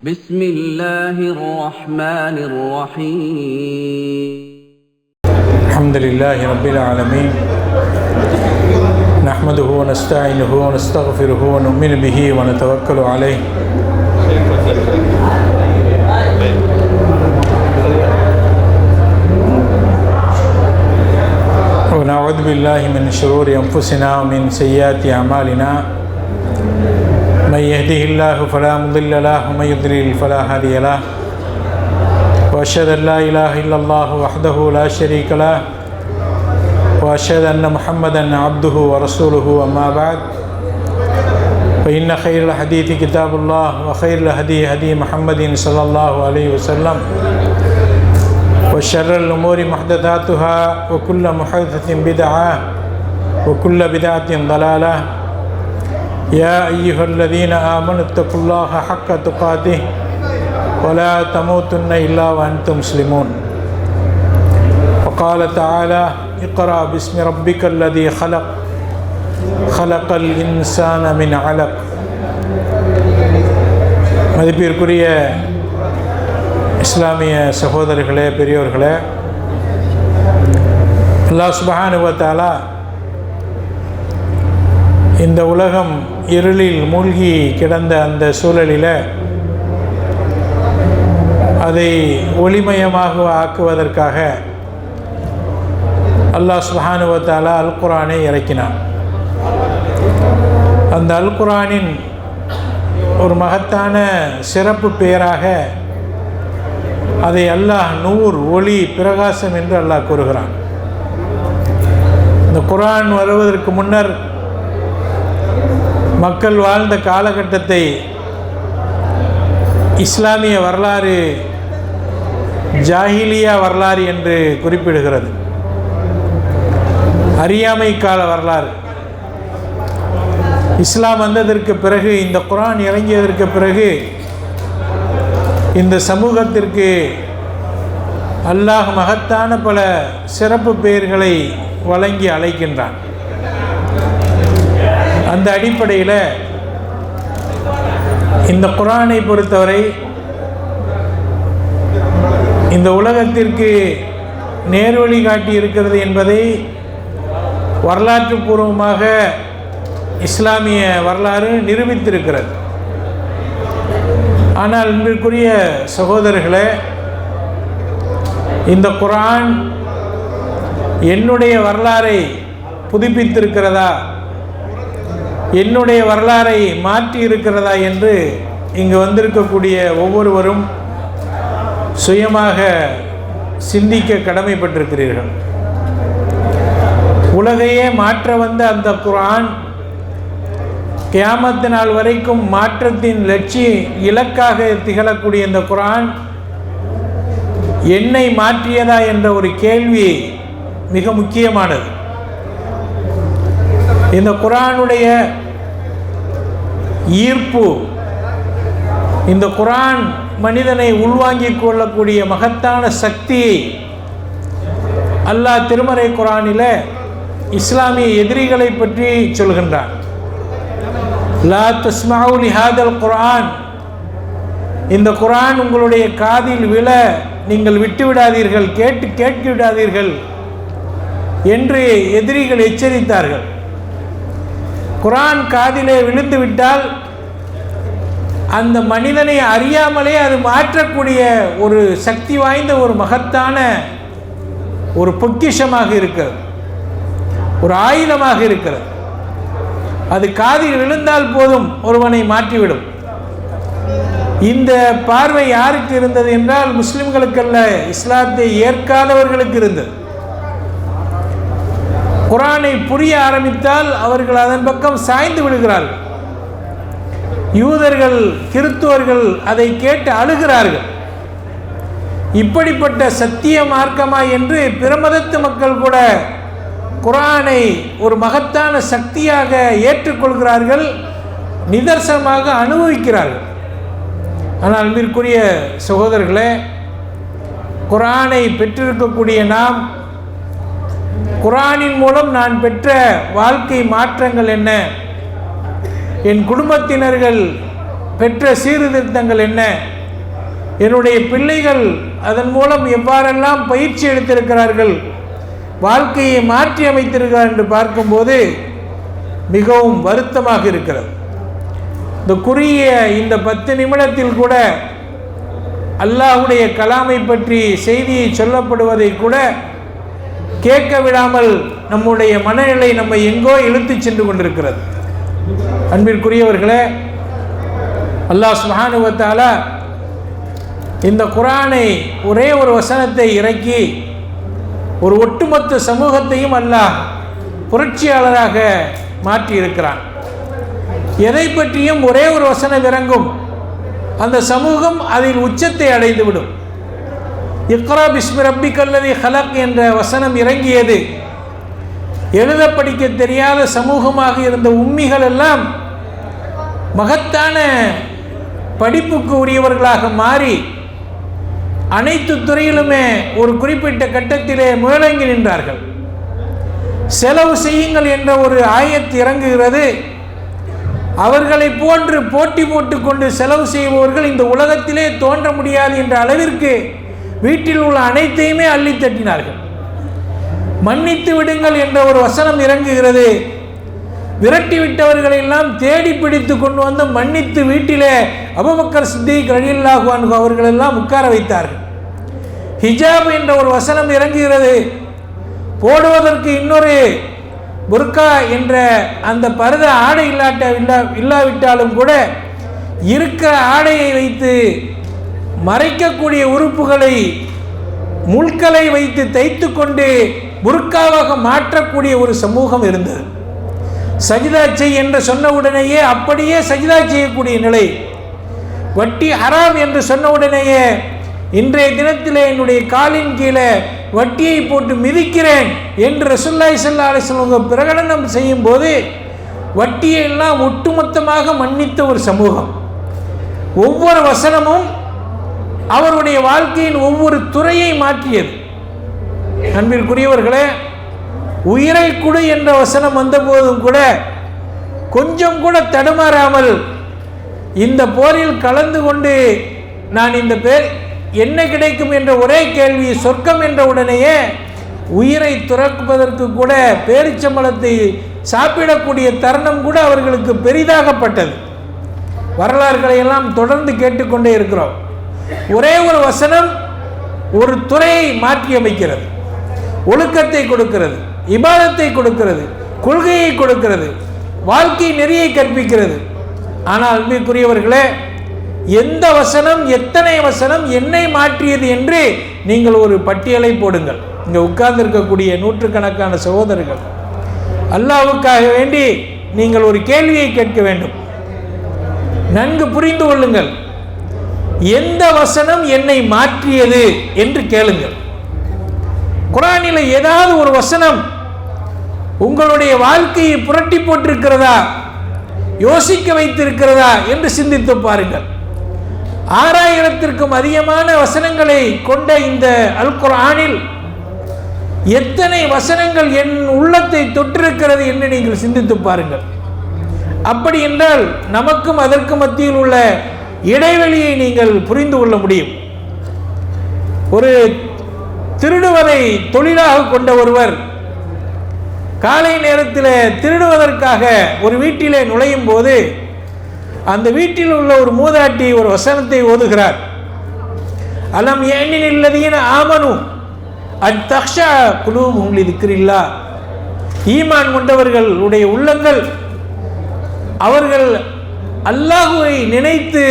بسم الله الرحمن الرحيم. الحمد لله رب العالمين. نحمده ونستعينه ونستغفره ونؤمن به ونتوكل عليه. ونعوذ بالله من شرور أنفسنا ومن سيئات أعمالنا. من يهده الله فلا مضل له ومن يضلل فلا هادي له. وأشهد أن لا إله إلا الله وحده لا شريك له. وأشهد أن محمدا عبده ورسوله أما بعد. فإن خير الحديث كتاب الله وخير الهدي هدي محمد صلى الله عليه وسلم. وشر الأمور محدثاتها وكل محدثة بدعة وكل بدعة ضلالة. يا ايها الذين امنوا اتقوا الله حق تقاته ولا تموتن إلا وأنتم مسلمون وقال تعالى اقرأ باسم ربك الذي خلق خلق الإنسان من علق மதிப்பிற்குரிய இஸ்லாமிய சகோதரர்களே பெரியோர்களே அல்லாஹ் சுபஹானுவத்தாலா இந்த உலகம் இருளில் மூழ்கி கிடந்த அந்த சூழலில் அதை ஒளிமயமாக ஆக்குவதற்காக அல்லாஹ் சுஹானுவத்தாலா அல் குரானை இறக்கினான். அந்த அல் குரானின் ஒரு மகத்தான சிறப்பு பெயராக அதை அல்லாஹ் நூர் ஒளி பிரகாசம் என்று அல்லாஹ் கூறுகிறான். இந்த குரான் வருவதற்கு முன்னர் மக்கள் வாழ்ந்த காலகட்டத்தை இஸ்லாமிய வரலாறு ஜாஹிலியா வரலாறு என்று குறிப்பிடுகிறது. அறியாமை கால வரலாறு. இஸ்லாம் வந்ததற்கு பிறகு இந்த குரான் இறங்கியதற்கு பிறகு இந்த சமூகத்திற்கு அல்லாஹ் மகத்தான பல சிறப்பு பெயர்களை வழங்கி அழைக்கின்றான். அந்த அடிப்படையில் இந்த குரானை பொறுத்தவரை இந்த உலகத்திற்கு நேர்வழி காட்டி இருக்கிறது என்பதை வரலாற்று பூர்வமாக இஸ்லாமிய வரலாறு நிரூபித்திருக்கிறது. ஆனால் இன்றைக்குரிய சகோதரர்களே இந்த குரான் என்னுடைய வரலாறை புதுப்பித்திருக்கிறதா? என்னுடைய வரலாறை மாற்றி இருக்கிறதா என்று இங்கு வந்திருக்கக்கூடிய ஒவ்வொருவரும் சுயமாக சிந்திக்க கடமைப்பட்டிருக்கிறீர்கள். உலகையே மாற்ற வந்த அந்த குரான் கியாமத்து நாள் வரைக்கும் மாற்றத்தின் லட்சிய இலக்காக திகழக்கூடிய இந்த குரான் என்னை மாற்றியதா என்ற ஒரு கேள்வி மிக முக்கியமானது. இந்த குரானுடைய ஈர்ப்பு. இந்த குரான் மனிதனை உள்வாங்கிக் கொள்ளக்கூடிய மகத்தான சக்தியை அல்லாஹ் திருமறை குரானில் இஸ்லாமிய எதிரிகளை பற்றி சொல்கின்றான். லா தஸ்மாவுலி ஹாதல் குரான். இந்த குரான் உங்களுடைய காதில் விழ நீங்கள் விட்டு விடாதீர்கள் கேட்டு விடாதீர்கள் என்று எதிரிகள் எச்சரித்தார்கள். குரான் காதிலே விழுந்து விட்டால் அந்த மனிதனை அறியாமலே அது மாற்றக்கூடிய ஒரு சக்தி வாய்ந்த ஒரு மகத்தான ஒரு பொக்கிஷமாக இருக்கிறது. ஒரு ஆயுதமாக இருக்கிறது. அது காதில் விழுந்தால் போதும் ஒருவனை மாற்றிவிடும். இந்த பார்வை யாருக்கு இருந்தது என்றால் முஸ்லிம்களுக்கல்ல இஸ்லாத்தை ஏற்காதவர்களுக்கு இருந்தது. குரானை புரிய ஆரம்பித்தால் அவர்கள் அதன் பக்கம் சாய்ந்து விடுகிறார்கள். யூதர்கள் கிறித்துவர்கள் அதை கேட்டு அழுகிறார்கள். இப்படிப்பட்ட சத்திய மார்க்கமா என்று பிரமதத்து மக்கள் கூட குரானை ஒரு மகத்தான சக்தியாக ஏற்றுக்கொள்கிறார்கள் நிதர்சனமாக அனுபவிக்கிறார்கள். ஆனால் அன்பிற்குரிய சகோதரர்களே குரானை பெற்றிருக்கக்கூடிய நாம் குரானின் மூலம் நான் பெற்ற வாழ்க்கை மாற்றங்கள் என்ன? என் குடும்பத்தினர்கள் பெற்ற சீர்திருத்தங்கள் என்ன? என்னுடைய பிள்ளைகள் அதன் மூலம் எவ்வாறெல்லாம் பயிற்சி எடுத்திருக்கிறார்கள்? வாழ்க்கையை மாற்றி அமைத்திருக்கிறார் என்று பார்க்கும்போது மிகவும் வருத்தமாக இருக்கிறது. இந்த குறுகிய இந்த பத்து நிமிடத்தில் கூட அல்லாஹுடைய கலாமை பற்றி செய்தியை சொல்லப்படுவதை கூட கேட்க விடாமல் நம்முடைய மனநிலை நம்ம எங்கோ இழுத்து சென்று கொண்டிருக்கிறது. அன்பிற்குரியவர்களே அல்லாஹ் சுஹானுவத்தால இந்த குரானை ஒரே ஒரு வசனத்தை இறக்கி ஒரு ஒட்டுமொத்த சமூகத்தையும் அல்லாஹ் புரட்சியாளராக மாற்றி இருக்கிறான் எதை பற்றியும் ஒரே ஒரு வசனம் இறங்கும். அந்த சமூகம் அதில் உச்சத்தை அடைந்துவிடும். இக்ரா பிஸ்மி ரப்பி கல்லதி ஹலக் என்ற வசனம் இறங்கியது. எழுத படிக்க தெரியாத சமூகமாக இருந்த உண்மைகள் எல்லாம் மகத்தான படிப்புக்கு உரியவர்களாக மாறி அனைத்து துறையிலுமே ஒரு குறிப்பிட்ட கட்டத்திலே முழங்கி நின்றார்கள். செலவு செய்யுங்கள் என்ற ஒரு ஆயத்து இறங்குகிறது. அவர்களை போன்று போட்டி போட்டுக்கொண்டு செலவு செய்பவர்கள் இந்த உலகத்திலே தோன்ற முடியாது என்ற அளவிற்கு வீட்டில் உள்ள அனைத்தையுமே அள்ளி தட்டினார்கள். மன்னித்து விடுங்கள் என்ற ஒரு வசனம் இறங்குகிறது. விரட்டி விட்டவர்களை எல்லாம் தேடி பிடித்து கொண்டு வந்து மன்னித்து வீட்டிலே அபுபக்கர் சித்திக் ரலியல்லாஹு அவர்களெல்லாம் உட்கார வைத்தார்கள். ஹிஜாப் என்ற ஒரு வசனம் இறங்குகிறது. போடுவதற்கு இன்னொரு புர்கா என்ற அந்த பருத ஆடை இல்லாட்ட இல்லா இல்லாவிட்டாலும் கூட இருக்கிற ஆடையை வைத்து மறைக்கக்கூடிய உறுப்புகளை முள்களை வைத்து தைத்து கொண்டு புர்காவாக மாற்றக்கூடிய ஒரு சமூகம் இருந்தது. சஜிதா செய் என்று சொன்ன உடனேயே அப்படியே சஜிதா செய்யக்கூடிய நிலை. வட்டி ஹராம் என்று சொன்ன உடனேயே இன்றைய தினத்தில் என்னுடைய காலின் கீழே வட்டியை போட்டு மிதிக்கிறேன் என்று ரசுல்லாய் சல்லா அலிஸ்வங்க பிரகடனம் செய்யும் போது வட்டியை எல்லாம் ஒட்டுமொத்தமாக மன்னித்த ஒரு சமூகம். ஒவ்வொரு வசனமும் அவருடைய வாழ்க்கையின் ஒவ்வொரு துறையை மாற்றியது. அன்பிற்குரியவர்களே உயிரை குடு என்ற வசனம் வந்தபோதும் கூட கொஞ்சம் கூட தடுமாறாமல் இந்த போரில் கலந்து கொண்டு நான் இந்த பேர் என்ன கிடைக்கும் என்ற ஒரே கேள்வி சொர்க்கம் என்ற உடனேயே உயிரை துறப்பதற்கு கூட பேரிச்சம்பளத்தை சாப்பிடக்கூடிய தருணம் கூட அவர்களுக்கு பெரிதாகப்பட்டது. வரலாறுகளை எல்லாம் தொடர்ந்து கேட்டுக்கொண்டே இருக்கிறோம். ஒரே ஒரு வசனம் ஒரு துறையை மாற்றி அமைக்கிறது. ஒழுக்கத்தை கொடுக்கிறது இபாதத்தை கொடுக்கிறது கொள்கையை கொடுக்கிறது வாழ்க்கை நெறியை கற்பிக்கிறது. ஆனால் அன்பிற்குரியவர்களே எந்த வசனம் எத்தனை வசனம் என்னை மாற்றியது என்று நீங்கள் ஒரு பட்டியலை போடுங்கள். இங்கே உட்கார்ந்திருக்கக்கூடிய நூற்றுக்கணக்கான சகோதரர்கள் அல்லாவுக்காக வேண்டி நீங்கள் ஒரு கேள்வியை கேட்க வேண்டும். நன்கு புரிந்து கொள்ளுங்கள். எந்த வசனம் என்னை மாற்றியது என்று கேளுங்கள். குரானில் ஏதாவது ஒரு வசனம் உங்களுடைய வாழ்க்கையை புரட்டி போட்டிருக்கிறதா? யோசிக்க வைத்திருக்கிறதா? என்று சிந்தித்து பாருங்கள். ஆறாயிரத்திற்கும் அதிகமான வசனங்களை கொண்ட இந்த அல் குரானில் எத்தனை வசனங்கள் என் உள்ளத்தை தொற்றிருக்கிறது என்று நீங்கள் சிந்தித்து பாருங்கள். அப்படி என்றால் நமக்கும் அதற்கு மத்தியில் உள்ள இடைவெளியை நீங்கள் புரிந்து கொள்ள முடியும். ஒரு திருடுவதை தொழிலாக கொண்ட ஒருவர் காலை நேரத்தில் திருடுவதற்காக ஒரு வீட்டிலே நுழையும் போது அந்த வீட்டில் உள்ள ஒரு மூதாட்டி ஒரு வசனத்தை ஓதுகிறார். அலம் ஏனின் இல்லதீன ஆமனு அத்தக்ஷா குழு உங்கள் இருக்கிறில்லா ஈமான் கொண்டவர்களுடைய உள்ளங்கள் அவர்கள் அல்லாஹுவை நினைத்து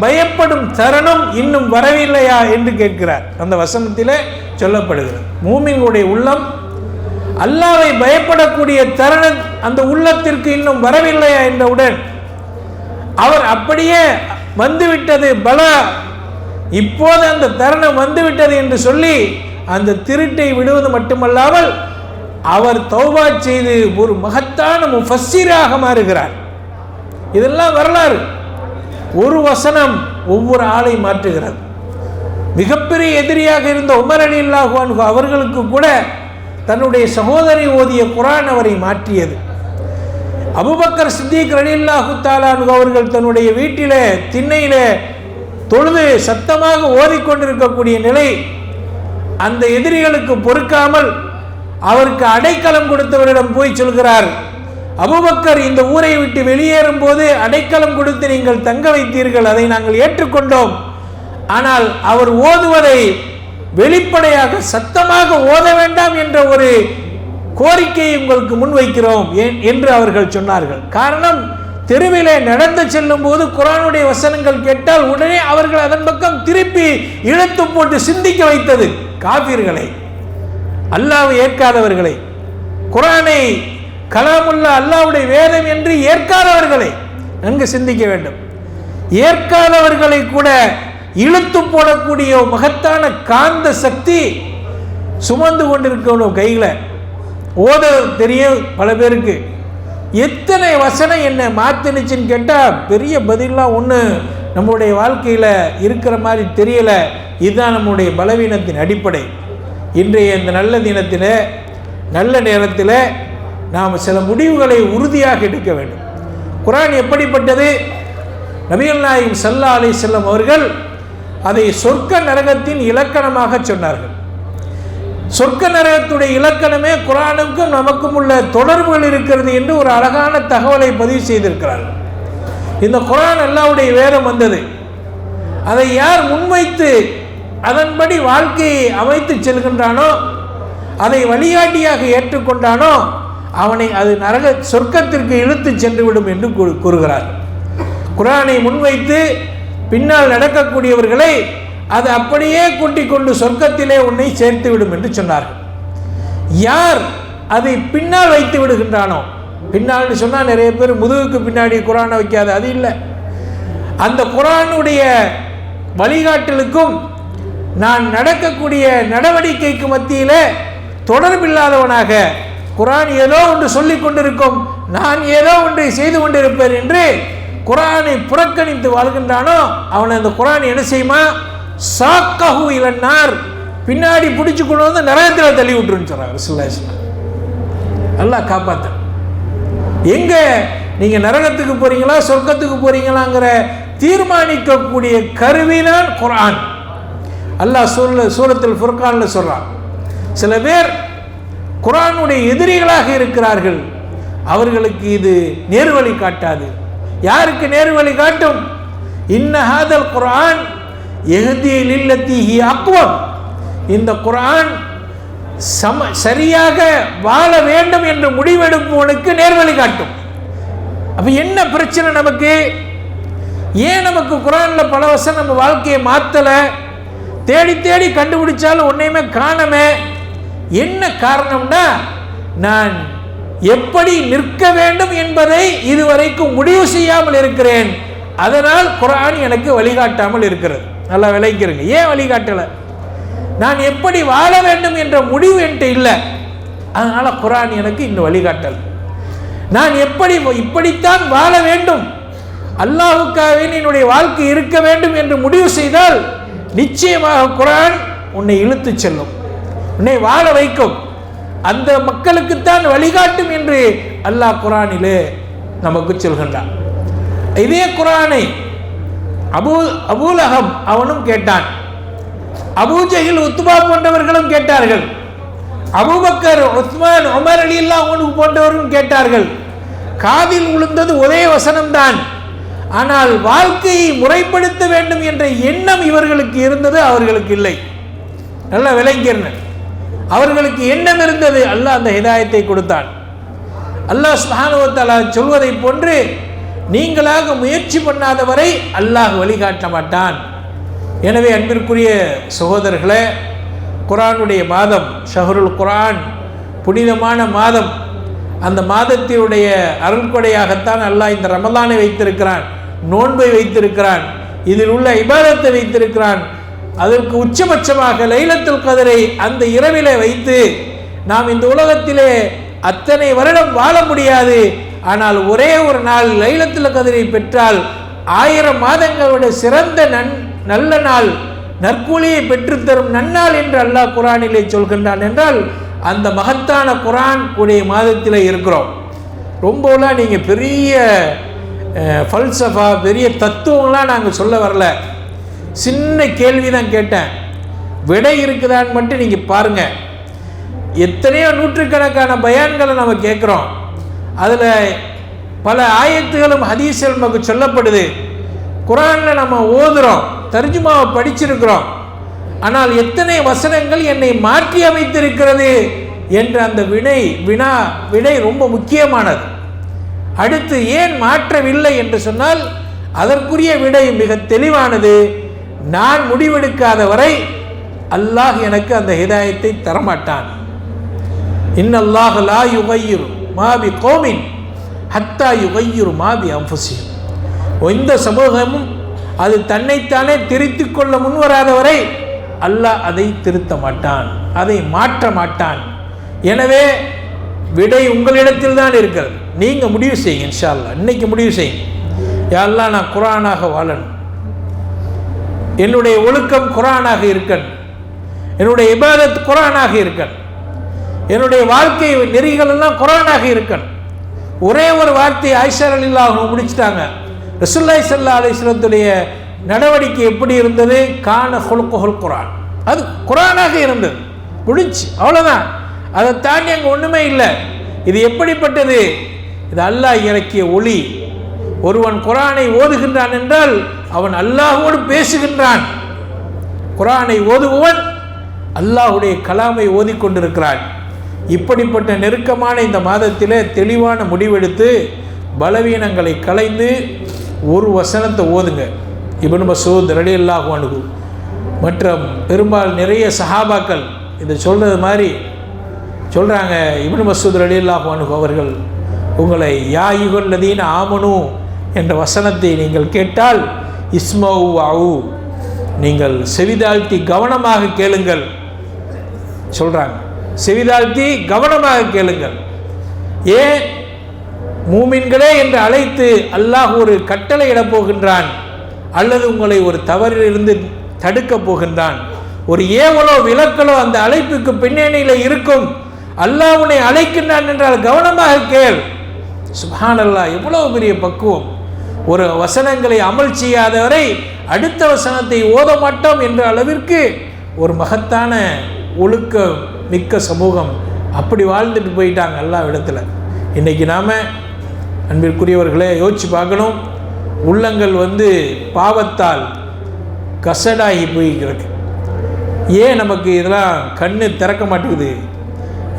பயப்படும் தருணம் இன்னும் வரவில்லையா என்று கேட்கிறார். அந்த வசனத்தில் சொல்லப்படுகிறது. மூமின்களுடைய உள்ளம் அல்லாவை பயப்படக்கூடிய தருணம் அந்த உள்ளத்திற்கு இன்னும் வரவில்லையா என்றவுடன் அவர் அப்படியே வந்துவிட்டது பலா இப்போது அந்த தருணம் வந்துவிட்டது என்று சொல்லி அந்த திருட்டை விடுவது மட்டுமல்லாமல் அவர் தௌபா செய்து ஒரு மகத்தான முஃபஸ்ஸீராக மாறுகிறார். இதெல்லாம் வரலாறு. ஒரு வசனம் ஒவ்வொரு ஆளை மாற்றுகிறது. மிகப்பெரிய எதிரியாக இருந்த உமர் அலி அல்லாஹுவான் அவர்களுக்கு கூட தன்னுடைய சகோதரி ஓதிய குரான் அவரை மாற்றியது. அபுபக்கர் சித்திக் ரலில்லாஹு தாலானு அவர்கள் தன்னுடைய வீட்டிலே திண்ணையிலே தொழுது சத்தமாக ஓதிக்கொண்டிருக்கக்கூடிய நிலை அந்த எதிரிகளுக்கு பொறுக்காமல் அவருக்கு அடைக்கலம் கொடுத்தவரிடம் போய் சொல்கிறார். அபுபக்கர் இந்த ஊரை விட்டு வெளியேறும் போது அடைக்கலம் கொடுத்து நீங்கள் தங்க வைத்தீர்கள். அதை நாங்கள் ஏற்றுக்கொண்டோம். ஆனால் அவர் ஓதுவதை வெளிப்படையாக சத்தமாக ஓத வேண்டாம் என்ற ஒரு கோரிக்கையை உங்களுக்கு முன்வைக்கிறோம் ஏன் என்று அவர்கள் சொன்னார்கள். காரணம் தெருவிலே நடந்து செல்லும் போது குரானுடைய வசனங்கள் கேட்டால் உடனே அவர்கள் அதன் பக்கம் திருப்பி இழுத்து போட்டு சிந்திக்க வைத்தது. காபீர்களை அல்லாவை ஏற்காதவர்களை குரானை கலாமுல்லா அல்லாவுடைய வேதம் என்று ஏற்காதவர்களை நன்கு சிந்திக்க வேண்டும். ஏற்காதவர்களை கூட இழுத்து போடக்கூடிய மகத்தான காந்த சக்தி சுமந்து கொண்டிருக்கணும் கையில். ஓத தெரியும் பல பேருக்கு. எத்தனை வசனம் என்ன மாத்தினுச்சுன்னு கேட்டால் பெரிய பதிலாக ஒன்று நம்முடைய வாழ்க்கையில் இருக்கிற மாதிரி தெரியல. இதுதான் நம்முடைய பலவீனத்தின் அடிப்படை. இன்றைய இந்த நல்ல தினத்தில் நல்ல நேரத்தில் நாம் சில முடிவுகளை உறுதியாக எடுக்க வேண்டும். குரான் எப்படிப்பட்டது? நபிகள் நாயகம் சல்லா அலி செல்லம் அவர்கள் அதை சொர்க்க நரகத்தின் இலக்கணமாக சொன்னார்கள். சொர்க்க நரகத்துடைய இலக்கணமே குரானுக்கும் நமக்கும் உள்ள தொடர்புகள் இருக்கிறது என்று ஒரு அழகான தகவலை பதிவு செய்திருக்கிறார்கள். இந்த குரான் அல்லாவுடைய வேதம் வந்தது. அதை யார் முன்வைத்து அதன்படி வாழ்க்கையை அமைத்து செல்கின்றானோ அதை வழிகாட்டியாக ஏற்றுக்கொண்டானோ அவனை அது நரக சொர்க்கத்திற்கு இழுத்து சென்றுவிடும் என்று கூறுகிறார். குரானை முன்வைத்து பின்னால் நடக்கக்கூடியவர்களை அது அப்படியே கூட்டிக் கொண்டு சொர்க்கத்திலே உன்னை சேர்த்து விடும் என்று சொன்னார்கள். யார் அதை பின்னால் வைத்து விடுகின்றானோ? பின்னால்னு சொன்னால் நிறைய பேர் முதுகுக்கு பின்னாடி குரானை வைக்காது அது இல்லை. அந்த குரானுடைய வழிகாட்டலுக்கும் நான் நடக்கக்கூடிய நடவடிக்கைக்கு மத்தியில் தொடர்பில்லாதவனாக குரான் ஏதோ ஒன்று சொல்லி கொண்டிருக்கும். நான் ஏதோ ஒன்றை செய்து கொண்டிருப்பேன் என்று குரானை புறக்கணித்து வாழ்கின்றானோ அவனை அந்த குரான் என்ன செய்யுமா? சாக்கஹு இலன்னார். பின்னாடி பிடிச்சு கொண்டு வந்து நரகத்தில் தள்ளி விட்டுருன்னு சொல்கிறார் ரசூலுல்லாஹி ஸல்லல்லாஹு அலைஹி வஸல்லம். அல்லாஹ் நரகத்துக்கு போகிறீங்களா சொர்க்கத்துக்கு போகிறீங்களாங்கிற தீர்மானிக்கக்கூடிய கருவிதான் குரான். அல்லாஹ் சொல்ல சூரத்தில் ஃபுர்கானில் சொல்கிறான் சில பேர் குரானுடைய எதிரிகளாக இருக்கிறார்கள். அவர்களுக்கு இது நேர்வழி காட்டாது. யாருக்கு நேர்வழி காட்டும்? இன்ன ஹாதல் குர்ஆன் எஹ்தி லில்லத்தி அக்வம். இந்த குரான் சம சரியாக வாழ வேண்டும் என்று முடிவெடுப்பவனுக்கு நேர்வழி காட்டும். அப்போ என்ன பிரச்சனை நமக்கு? ஏன் நமக்கு குரானில் பல வருஷம் நம்ம வாழ்க்கையை மாற்றலை தேடி தேடி கண்டுபிடிச்சாலும் ஒன்றையுமே காணமே என்ன காரணம்னா நான் எப்படி நிற்க வேண்டும் என்பதை இதுவரைக்கும் முடிவு செய்யாமல் இருக்கிறேன். அதனால் குரான் எனக்கு வழிகாட்டாமல் இருக்கிறது. நல்லா விளைக்கிறேங்க ஏன் வழிகாட்டலை? நான் எப்படி வாழ வேண்டும் என்ற முடிவு என்கிட்ட இல்லை. அதனால் குரான் எனக்கு இன்னும் வழிகாட்டல். நான் எப்படி இப்படித்தான் வாழ வேண்டும். அல்லாஹுக்காகவே என்னுடைய வாழ்க்கை இருக்க வேண்டும் என்று முடிவு செய்தால் நிச்சயமாக குரான் உன்னை இழுத்து செல்லும். உன்னை வாழ வைக்கும். அந்த மக்களுக்குத்தான் வழிகாட்டும் என்று அல்லாஹ் குரானிலே நமக்கு சொல்கின்றான். இதே குரானை அபு அபூலகம் அவனும் கேட்டான். அபூஜையில் உத்துபா போன்றவர்களும் கேட்டார்கள். அபுபக்கர் உஸ்மான் உமர் அலி அவனுக்கு போன்றவர்களும் கேட்டார்கள். காதில் விழுந்தது ஒரே வசனம்தான். ஆனால் வாழ்க்கையை முறைப்படுத்த வேண்டும் என்ற எண்ணம் இவர்களுக்கு இருந்தது அவர்களுக்கு இல்லை. நல்ல விளங்கியிருந்தேன் அவர்களுக்கு எண்ணம் இருந்தது. அல்லாஹ் அந்த ஹிதாயத்தை கொடுத்தான். அல்லாஹ் சுஹானுவத்தாலா சொல்வதை போன்று நீங்களாக முயற்சி பண்ணாதவரை அல்லாஹ் வழிகாட்ட மாட்டான். எனவே அன்பிற்குரிய சகோதரர்களே குரானுடைய மாதம் ஷஹருல் குரான் புனிதமான மாதம் அந்த மாதத்தினுடைய அருள்கொடையாகத்தான் அல்லாஹ் இந்த ரமலானை வைத்திருக்கிறான் நோன்பை வைத்திருக்கிறான் இதில் உள்ள இபாதத்தை வைத்திருக்கிறான் அதற்கு உச்சபட்சமாக லைலத்துல் கதரை அந்த இரவிலே வைத்து நாம் இந்த உலகத்திலே அத்தனை வருடம் வாழ முடியாது. ஆனால் ஒரே ஒரு நாள் லைலத்தில் கதிரை பெற்றால் ஆயிரம் மாதங்களோட சிறந்த நன் நல்ல நாள் நற்கூலியை பெற்றுத்தரும் நன்னாள் என்று அல்லாஹ் குரானிலே சொல்கின்றான் என்றால் அந்த மகத்தான குரான் உடைய மாதத்தில் இருக்கிறோம். ரொம்பலாம் நீங்கள் பெரிய ஃபல்சஃபா பெரிய தத்துவம்லாம் நாங்கள் சொல்ல வரல. சின்ன கேள்வி தான் கேட்டேன். விடை இருக்குதான்னு மட்டும் நீங்கள் பாருங்கள் எத்தனையோ நூற்றுக்கணக்கான பயான்களை நம்ம கேட்குறோம். அதில் பல ஆயத்துகளும் ஹதீஸ்கள் நமக்கு சொல்லப்படுது. குரானில் நம்ம ஓதுகிறோம் தர்ஜுமாவை படிச்சிருக்கிறோம். ஆனால் எத்தனை வசனங்கள் என்னை மாற்றி அமைத்திருக்கிறது என்ற அந்த வினை வினா விடை ரொம்ப முக்கியமானது. அடுத்து ஏன் மாற்றவில்லை என்று சொன்னால் அதற்குரிய விடை மிக தெளிவானது. நான் முடிவெடுக்காத வரை அல்லாஹ் எனக்கு அந்த ஹிதாயத்தை தரமாட்டான். இன்னல்லாஹ் லா யுகையிரு மாபி கோமின் ஹத்தா யுகையிரு மாபி அம்புசியும் எந்த சமூகமும் அது தன்னைத்தானே திருத்திக் கொள்ள முன்வராத வரை அல்லாஹ் அதை திருத்த மாட்டான் அதை மாற்ற மாட்டான். எனவே விடை உங்களிடத்தில் தான் இருக்கிறது. நீங்கள் முடிவு செய்யுங்க இன்ஷா அல்லாஹ் இன்னைக்கு முடிவு செய்யுங்க. யாரெல்லாம் நான் குரானாக வாழணும். என்னுடைய ஒழுக்கம் குரானாக இருக்கணும் என்னுடைய இபாதத் குரானாக இருக்கணும் என்னுடைய வாழ்க்கை நெறிகள் எல்லாம் குரானாக இருக்கணும் ஒரே ஒரு வார்த்தை ஆயிஷா அலில்லா அவங்க முடிச்சிட்டாங்க. ரசுல்லாய் சல்லா அலிஸ்லத்துடைய நடவடிக்கை எப்படி இருந்தது? கான ஹொல்குஹொல் குரான். அது குரானாக இருந்தது. முடிஞ்சு. அவ்வளோதான் அதை தாண்டி அங்கே ஒன்றுமே இல்லை. இது எப்படிப்பட்டது? இது அல்லாஹ் இறக்கிய ஒளி. ஒருவன் குரானை ஓதுகின்றான் என்றால் அவன் அல்லாஹோடு பேசுகின்றான். குரானை ஓதுபவன் அல்லாஹுடைய கலாமை ஓதிக்கொண்டிருக்கிறான். இப்படிப்பட்ட நெருக்கமான இந்த மாதத்திலே தெளிவான முடிவெடுத்து பலவீனங்களை கலைந்து ஒரு வசனத்தை ஓதுங்க. இபன் மசூத் ரலி அல்லாஹ் அணுகு மற்றும் பெரும்பாலும் நிறைய சஹாபாக்கள் இதை சொல்கிறது மாதிரி சொல்கிறாங்க இப்னு மசூத் ரலி அல்லாஹ் அணுகு அவர்கள் உங்களை யா யுகல்லதீன் ஆமனு என்ற வசனத்தை நீங்கள் கேட்டால் இஸ்மவு அவு நீங்கள் செவிதாழ்த்தி கவனமாக கேளுங்கள். சொல்கிறாங்க செவிதாழ்த்தி கவனமாக கேளுங்கள். ஏன்? மூமின்களே என்று அழைத்து அல்லாஹ் ஒரு கட்டளை இடப் போகின்றான். அல்லது உங்களை ஒரு தவறிலிருந்து தடுக்கப் போகின்றான். ஒரு ஏவலோ விளக்கலோ அந்த அழைப்புக்கு பின்னணியில் இருக்கும். அல்லாஹ் உன்னை அழைக்கின்றான் என்றால் கவனமாக கேள். சுபான் அல்லாஹ் பெரிய பக்குவம். ஒரு வசனங்களை அமல் செய்யாதவரை அடுத்த வசனத்தை ஓத மாட்டோம் என்ற அளவிற்கு ஒரு மகத்தான ஒழுக்க மிக்க சமூகம் அப்படி வாழ்ந்துட்டு போயிட்டாங்க எல்லா இடத்துல. இன்றைக்கி நாம் அன்பிற்குரியவர்களே யோசித்து பார்க்கணும். உள்ளங்கள் வந்து பாவத்தால் கசடாகி போய்கிறது ஏன் நமக்கு இதெல்லாம் கண் திறக்க மாட்டேங்குது?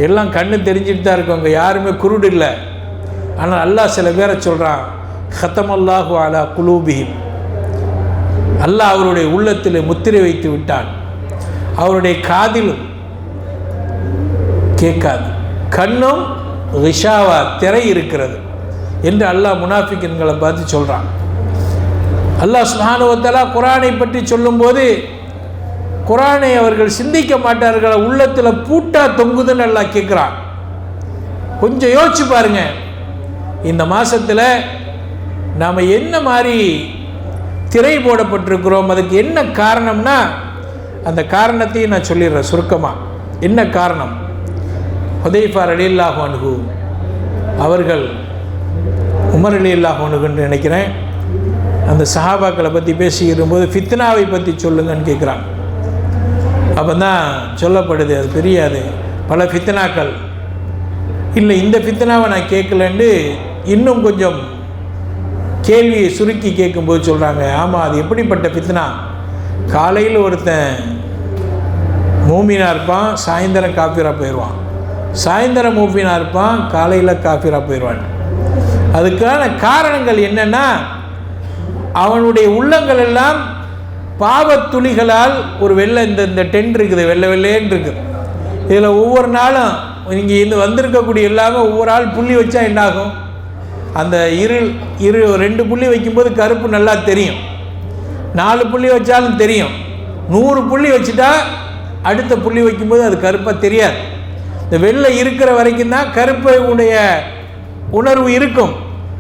எல்லாம் கண் தெரிஞ்சுட்டு தான் இருக்கவங்க யாருமே குருடு இல்லை. ஆனால் அல்லாஹ் சில பேரை சொல்கிறான் ஹத்தமல்லாஹு அலா குலூபிஹிம். அல்லாஹ் அவருடைய உள்ளத்தில் முத்திரை வைத்து விட்டான். அவருடைய காதிலும் கேட்காது. கண்ணும் ரிஷாவா திரை இருக்கிறது என்று அல்லாஹ் முனாஃபிக்கன்களை பார்த்து சொல்கிறான் அல்லாஹ் சுஹானுவத்தலா குரானை பற்றி சொல்லும்போது குரானை அவர்கள் சிந்திக்க மாட்டார்கள்? உள்ளத்தில் பூட்டா தொங்குதுன்னு எல்லாம் கேட்குறான். கொஞ்சம் யோசிச்சு பாருங்க. இந்த மாதத்தில் நாம் என்ன மாதிரி திரை போடப்பட்டிருக்கிறோம் அதுக்கு என்ன காரணம்னா அந்த காரணத்தையும் நான் சொல்லிடுறேன் சுருக்கமாக என்ன காரணம்? ஹுதைஃபா அலில்லாஹு அனுகு அவர்கள் உமர் அலில்லாஹு அனுகுன்னு நினைக்கிறேன். அந்த சஹாபாக்களை பற்றி பேசிக்கிறபோது ஃபித்னாவை பற்றி சொல்லுங்கன்னு கேட்குறாங்க அப்போ தான் சொல்லப்படுது அது தெரியாது. பல ஃபித்னாக்கள். இல்லை இந்த ஃபித்னாவை நான் கேட்கலன்னு இன்னும் கொஞ்சம் கேள்வியை சுருக்கி கேட்கும்போது சொல்கிறாங்க ஆமாம் அது எப்படிப்பட்ட பித்னா காலையில் ஒருத்தன் மூமினா இருப்பான் சாயந்தரம் காஃபிராக போயிடுவான் சாயந்தரம் மூமினா இருப்பான் காலையில் காஃபிராக போயிடுவான் அதுக்கான காரணங்கள் என்னென்னா அவனுடைய உள்ளங்கள் எல்லாம் பாவத்துளிகளால் ஒரு வெள்ளை இந்த இந்த டென்ட் இருக்குது வெள்ளை வெள்ளையன்னு இருக்குது இதில் ஒவ்வொரு நாளும் நீங்கள் இந்த வந்திருக்கக்கூடிய எல்லாமே ஒவ்வொரு ஆள் புள்ளி வச்சா என்னாகும்? அந்த இருள் இரு ரெண்டு புள்ளி வைக்கும்போது கருப்பு நல்லா தெரியும். நாலு புள்ளி வச்சாலும் தெரியும். நூறு புள்ளி வச்சுட்டா அடுத்த புள்ளி வைக்கும்போது அது கருப்பாக தெரியாது. இந்த வெள்ளை இருக்கிற வரைக்கும் தான் கருப்பை உடைய உணர்வு இருக்கும்.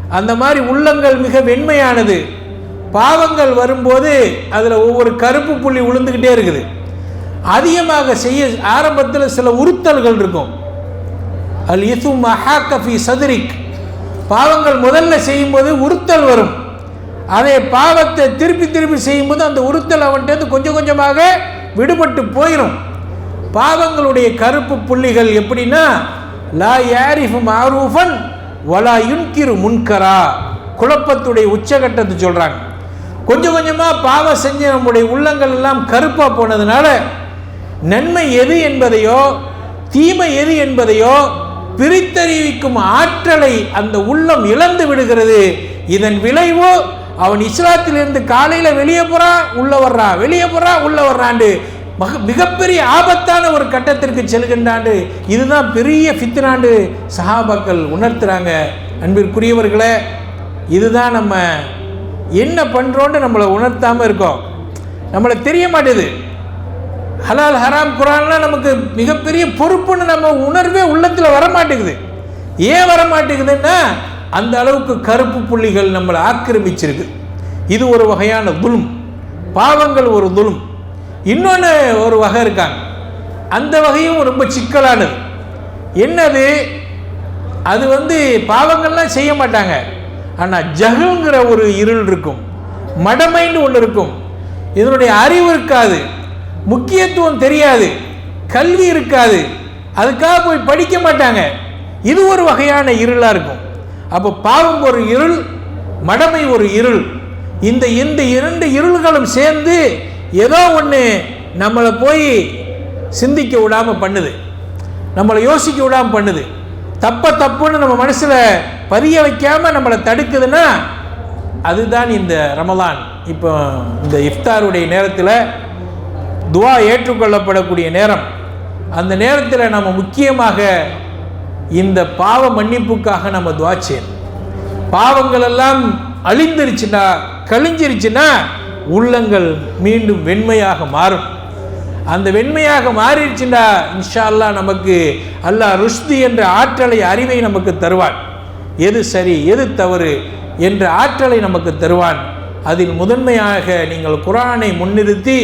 அந்த மாதிரி உள்ளங்கள் மிக வெண்மையானது. பாவங்கள் வரும்போது அதில் ஒவ்வொரு கருப்பு புள்ளி விழுந்துக்கிட்டே இருக்குது. அதிகமாக செய்ய ஆரம்பத்தில் சில உறுத்தல்கள் இருக்கும். அல் இசு மஹாக்கஃபி சதுரிக். பாவங்கள் முதல்ல செய்யும்போது உறுத்தல் வரும். அதே பாவத்தை திருப்பி திருப்பி செய்யும்போது அந்த உறுத்தல் அவன்கிட்ட கொஞ்சம் கொஞ்சமாக விடுபட்டு போயிடும் பாவங்களுடைய கருப்பு புள்ளிகள் எப்படின்னா லா யாரிஃபு மாரூஃபன் வலா யுன்கிரு முன்கரா. குழப்பத்துடைய உச்சகட்டத்தை சொல்கிறாங்க கொஞ்சம் கொஞ்சமாக பாவம் செஞ்ச நம்முடைய உள்ளங்கள் எல்லாம் கருப்பாக போனதுனால நன்மை எது என்பதையோ தீமை எது என்பதையோ பிரித்தறிவிக்கும் ஆற்றலை அந்த உள்ளம் இழந்து விடுகிறது. இதன் விளைவு அவன் இஸ்லாத்திலிருந்து காலையில் வெளியே போகிறான் உள்ளே வர்றான் வெளியே போகிறான் உள்ளே வர்றாண்டு. மக மிகப்பெரிய ஆபத்தான ஒரு கட்டத்திற்கு செல்கின்றாண்டு. இதுதான் பெரிய ஃபித்னாண்டு சஹாபாக்கள் உணர்த்துறாங்க. அன்பிற்குரியவர்களே இதுதான் நம்ம என்ன பண்ணுறோன்ட்டு நம்மளை உணர்த்தாமல் இருக்கோம். நம்மளை தெரிய மாட்டேது. ஹலால் ஹராம் குரான்லாம் நமக்கு மிகப்பெரிய பொறுப்புன்னு நம்ம உணர்வே உள்ளத்தில் வர மாட்டேங்குது ஏன் வர மாட்டேங்குதுன்னா அந்த அளவுக்கு கருப்பு புள்ளிகள் நம்மளை ஆக்கிரமிச்சிருக்கு. இது ஒரு வகையான துலும். பாவங்கள் ஒரு துலும். இன்னொன்று ஒரு வகை இருக்காங்க. அந்த வகையும் ரொம்ப சிக்கலானது. என்னது? அது வந்து பாவங்கள்லாம் செய்ய மாட்டாங்க. ஆனால் ஜகுங்கிற ஒரு இருள் இருக்கும். மடமைன்னு ஒன்று இருக்கும். இதனுடைய அறிவு இருக்காது. முக்கியத்துவம் தெரியாது. கல்வி இருக்காது. அதுக்காக போய் படிக்க மாட்டாங்க. இது ஒரு வகையான இருளாக இருக்கும். அப்போ பாவம் ஒரு இருள் மடமை ஒரு இருள். இந்த இந்த இரண்டு இருள்களும் சேர்ந்து ஏதோ ஒன்று நம்மளை போய் சிந்திக்க விடாமல் பண்ணுது. நம்மளை யோசிக்க விடாமல் பண்ணுது. தப்ப தப்புன்னு நம்ம மனசில் பதிய வைக்காமல் நம்மளை தடுக்குதுன்னா அதுதான் இந்த ரமலான். இப்போ இந்த இஃப்தாருடைய நேரத்தில் துவா ஏற்றுக்கொள்ளப்படக்கூடிய நேரம். அந்த நேரத்தில் நம்ம முக்கியமாக இந்த பாவ மன்னிப்புக்காக நம்ம துவா செய்யணும். பாவங்கள் எல்லாம் அழிந்துருச்சுன்னா கழிஞ்சிருச்சுன்னா உள்ளங்கள் மீண்டும் வெண்மையாக மாறும். அந்த வெண்மையாக மாறிடுச்சுன்னா இன்ஷா அல்லாஹ் நமக்கு அல்லாஹ் ருஷ்தி என்ற ஆற்றலை அறிவை நமக்கு தருவான். எது சரி எது தவறு என்ற ஆற்றலை நமக்கு தருவான். அதில் முதன்மையாக நீங்கள் குரானை முன்னிறுத்தி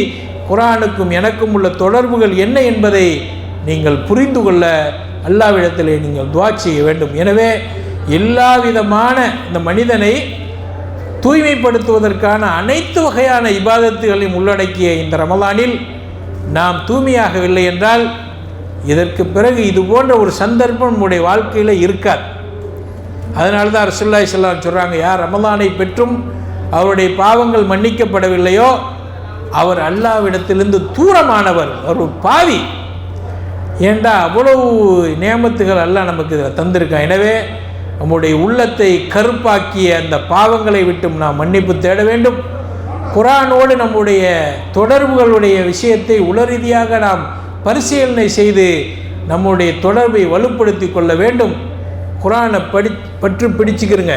குரானுக்கும் எனக்கும் உள்ள தொடர்புகள் என்ன என்பதை நீங்கள் புரிந்து கொள்ள அல்லாவிடத்திலே நீங்கள் துவா செய்ய வேண்டும். எனவே எல்லா விதமான இந்த மனிதனை தூய்மைப்படுத்துவதற்கான அனைத்து வகையான இபாதத்துகளையும் உள்ளடக்கிய இந்த ரமலானில் நாம் தூய்மையாகவில்லை என்றால் இதற்கு பிறகு இது போன்ற ஒரு சந்தர்ப்பம் நம்முடைய வாழ்க்கையில் இருக்காது. அதனால தான் ரசுல்லாய் சொல்லாம் சொல்கிறாங்க யார் ரமலானை பெற்றும் அவருடைய பாவங்கள் மன்னிக்கப்படவில்லையோ அவர் அல்லாவிடத்திலிருந்து தூரமானவர் அவர் ஒரு பாவி. ஏண்டா அவ்வளவு நியமத்துகள் எல்லாம் நமக்கு இதில் தந்திருக்கான் எனவே நம்முடைய உள்ளத்தை கருப்பாக்கிய அந்த பாவங்களை விட்டும் நாம் மன்னிப்பு தேட வேண்டும். குரானோடு நம்முடைய தொடர்புகளுடைய விஷயத்தை உளரீதியாக நாம் பரிசீலனை செய்து நம்முடைய தொடர்பை வலுப்படுத்தி கொள்ள வேண்டும். குரானை படி பற்று பிடிச்சிக்கிறங்க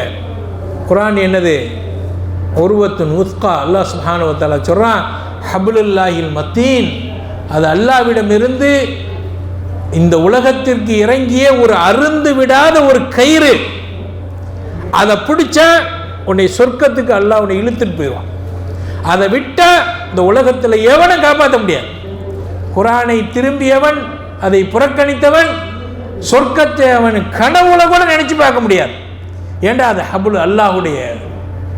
குரான் என்னது? உருவத்தின் உஸ்கா அல்லாஹ் சுஹானுவத்தால சொல்கிறான் ஹபுலுல்லாஹில் மத்தீன். அது அல்லாவிடமிருந்து இந்த உலகத்திற்கு இறங்கிய ஒரு அருந்து விடாத ஒரு கயிறு. அதை பிடிச்சா உன்னை சொர்க்கத்துக்கு அல்லாஹ் உன்னை இழுத்துட்டு போயிடுவான். அதை விட்டா இந்த உலகத்தில் எவனும் காப்பாற்ற முடியாது? குரானை திரும்பியவன் அதை புறக்கணித்தவன் சொர்க்கத்தை அவன் கனவுல கூட நினைச்சு பார்க்க முடியாது. ஏண்டா அது ஹபுல் அல்லாஹுடைய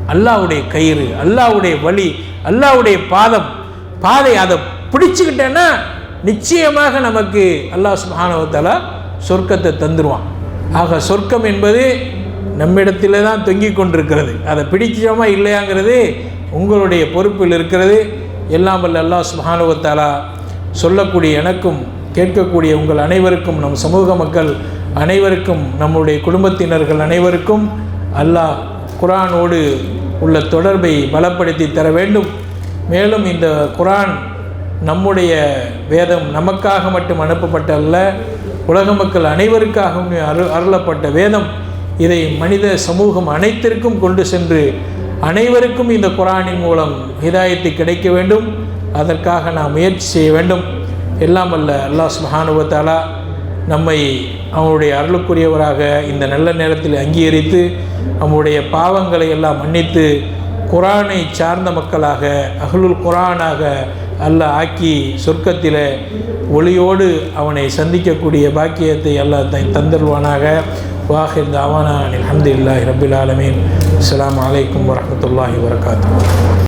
அல்லாஹ்வுடைய கயிறு அல்லாஹ்வுடைய வழி அல்லாஹ்வுடைய பாதம். பாதை அதை பிடிச்சுக்கிட்டேன்னா நிச்சயமாக நமக்கு அல்லாஹ் சுபானவத்தாலா சொர்க்கத்தை தந்துடுவான் ஆக சொர்க்கம் என்பது நம்மிடத்தில் தான் தொங்கிக் கொண்டிருக்கிறது. அதை பிடிச்சோமா இல்லையாங்கிறது உங்களுடைய பொறுப்பில் இருக்கிறது. எல்லாம் வல்ல அல்லாஹ் சுபானுவத்தாலா சொல்லக்கூடிய எனக்கும் கேட்கக்கூடிய உங்கள் அனைவருக்கும் நம் சமூக மக்கள் அனைவருக்கும் நம்முடைய குடும்பத்தினர்கள் அனைவருக்கும் அல்லாஹ் குரானோடு உள்ள தொடர்பை பலப்படுத்தி தர வேண்டும். மேலும் இந்த குரான் நம்முடைய வேதம் நமக்காக மட்டும் அனுப்பப்பட்ட அல்ல உலக மக்கள் அனைவருக்காகவும் அரு அருளப்பட்ட வேதம். இதை மனித சமூகம் அனைத்திற்கும் கொண்டு சென்று அனைவருக்கும் இந்த குரானின் மூலம் ஹிதாயத்தை கிடைக்க வேண்டும். அதற்காக நாம் முயற்சி செய்ய வேண்டும். எல்லாம் அல்ல அல்லாஹ் சுபஹானுவத்தாலா நம்மை அவனுடைய அருளுக்குரியவராக இந்த நல்ல நேரத்தில் அங்கீகரித்து நம்முடைய பாவங்களை எல்லாம் மன்னித்து குரானை சார்ந்த மக்களாக அகலுல் குரானாக அல்ல ஆக்கி சொர்க்கத்தில் ஒளியோடு அவனை சந்திக்கக்கூடிய பாக்கியத்தை எல்லாம் த- தந்தருவானாக வாஹிர் தாவானா அல்ஹம்துலில்லாஹி ரபில் ஆலமீன். அஸ்ஸலாமு வலைக்கம் வரமத்துல்லாஹி வரகாத்து